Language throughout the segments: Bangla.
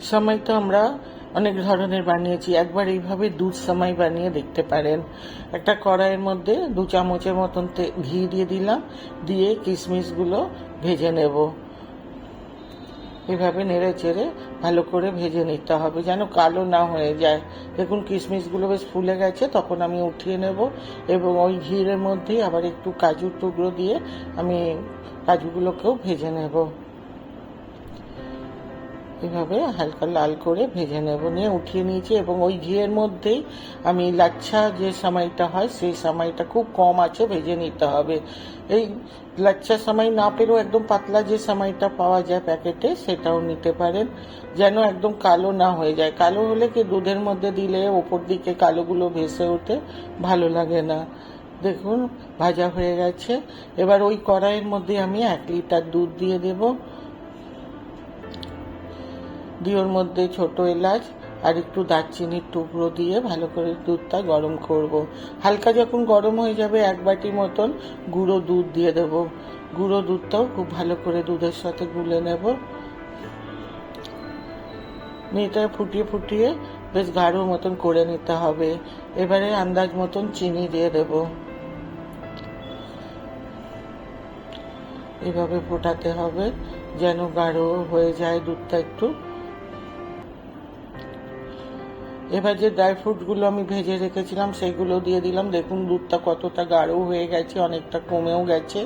সময় তো আমরা অনেক ধরনের বানিয়েছি। একবার এইভাবে দুধ সামাই বানিয়ে দেখতে পারেন। একটা কড়াইয়ের মধ্যে দু চামচের মতন ঘি দিয়ে দিলাম, দিয়ে কিশমিশগুলো ভেজে নেব। এভাবে নেড়ে চেড়ে ভালো করে ভেজে নিতে হবে যেন কালো না হয়ে যায়। দেখুন, কিশমিশগুলো বেশ ফুলে গেছে, তখন আমি উঠিয়ে নেব এবং ওই ঘিরের মধ্যেই আবার একটু কাজুর টুকরো দিয়ে আমি কাজুগুলোকেও ভেজে নেব। এভাবে হালকা লাল করে ভেজে নেব। নিয়ে উঠিয়ে নিয়েছি এবং ওই ঘিয়ের মধ্যেই আমি লাচ্ছা যে সময়টা হয়, সেই সময়টা খুব কম আছে, ভেজে নিতে হবে। এই লাচ্ছা সময় না পেলেও একদম পাতলা যে সময়টা পাওয়া যায় প্যাকেটে, সেটাও নিতে পারেন। যেন একদম কালো না হয়ে যায়। কালো হলে কি দুধের মধ্যে দিলে ওপর দিকে কালোগুলো ভেসে ওঠে? ভালো লাগে না। দেখুন, ভাজা হয়ে গেছে। এবার ওই কড়াইয়ের মধ্যে আমি এক লিটার দুধ দিয়ে দেবো। দিয়ে ওর মধ্যে ছোট এলাচ আর একটু দারচিনির টুকরো দিয়ে ভালো করে দুধটা গরম করব। হালকা যখন গরম হয়ে যাবে, এক বাটি মতন গুঁড়ো দুধ দিয়ে দেব। গুঁড়ো দুধটাও খুব ভালো করে দুধের সাথে গুলে নেব। মেয়েটা ফুটিয়ে ফুটিয়ে বেশ গাঢ় মতন করে নিতে হবে। এবারে আন্দাজ মতন চিনি দিয়ে দেব। এভাবে ফোটাতে হবে যেন গাঢ় হয়ে যায় দুধটা একটু। এবার যে ড্রাই ফ্রুটগুলো আমি ভেজে রেখেছিলাম, সেগুলো দিয়ে দিলাম। দেখুন, দুধটা কতটা গাঢ় হয়ে গেছে, অনেকটা কমেও গেছে।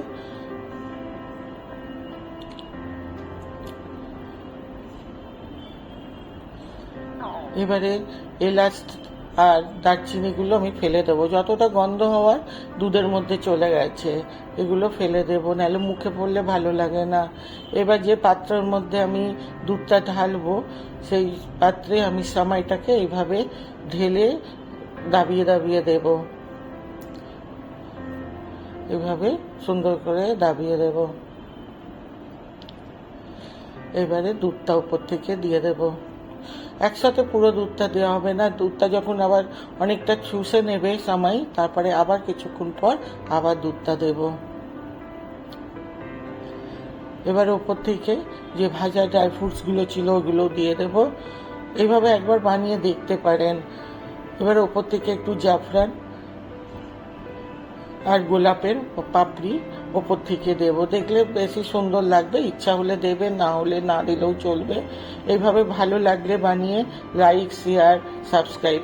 এবারে এলাচ আর দারচিনিগুলো আমি ফেলে দেবো। যতটা গন্ধ হওয়ার দুধের মধ্যে চলে গেছে, এগুলো ফেলে দেবো। নাহলে মুখে পড়লে ভালো লাগে না। এবার যে পাত্রের মধ্যে আমি দুধটা ঢালবো, সেই পাত্রে আমি সামাইটাকে এইভাবে ঢেলে দাবিয়ে দাবিয়ে দেব। এভাবে সুন্দর করে দাবিয়ে দেব। এবারে দুধটা উপর থেকে দিয়ে দেবো। একসাথে পুরো দুধটা দেওয়া হবে না। দুধটা যখন আবার অনেকটা চুষে নেবে সামাই তারপরে আবার কিছুক্ষণ পর আবার দুধটা দেব। এবার ওপর থেকে যে ভাজা ড্রাই ফ্রুটসগুলো ছিল, ওগুলো দিয়ে দেব। এইভাবে একবার বানিয়ে দেখতে পারেন। এবার ওপর থেকে একটু জাফরান আর গোলাপের পাপড়ি ওপর থেকে দেব। দেখলে বেশি সুন্দর লাগবে, ইচ্ছা হলে দেবে, না হলে না দিলেও চলবে। এইভাবে ভালো লাগলে বানিয়ে লাইক শেয়ার সাবস্ক্রাইব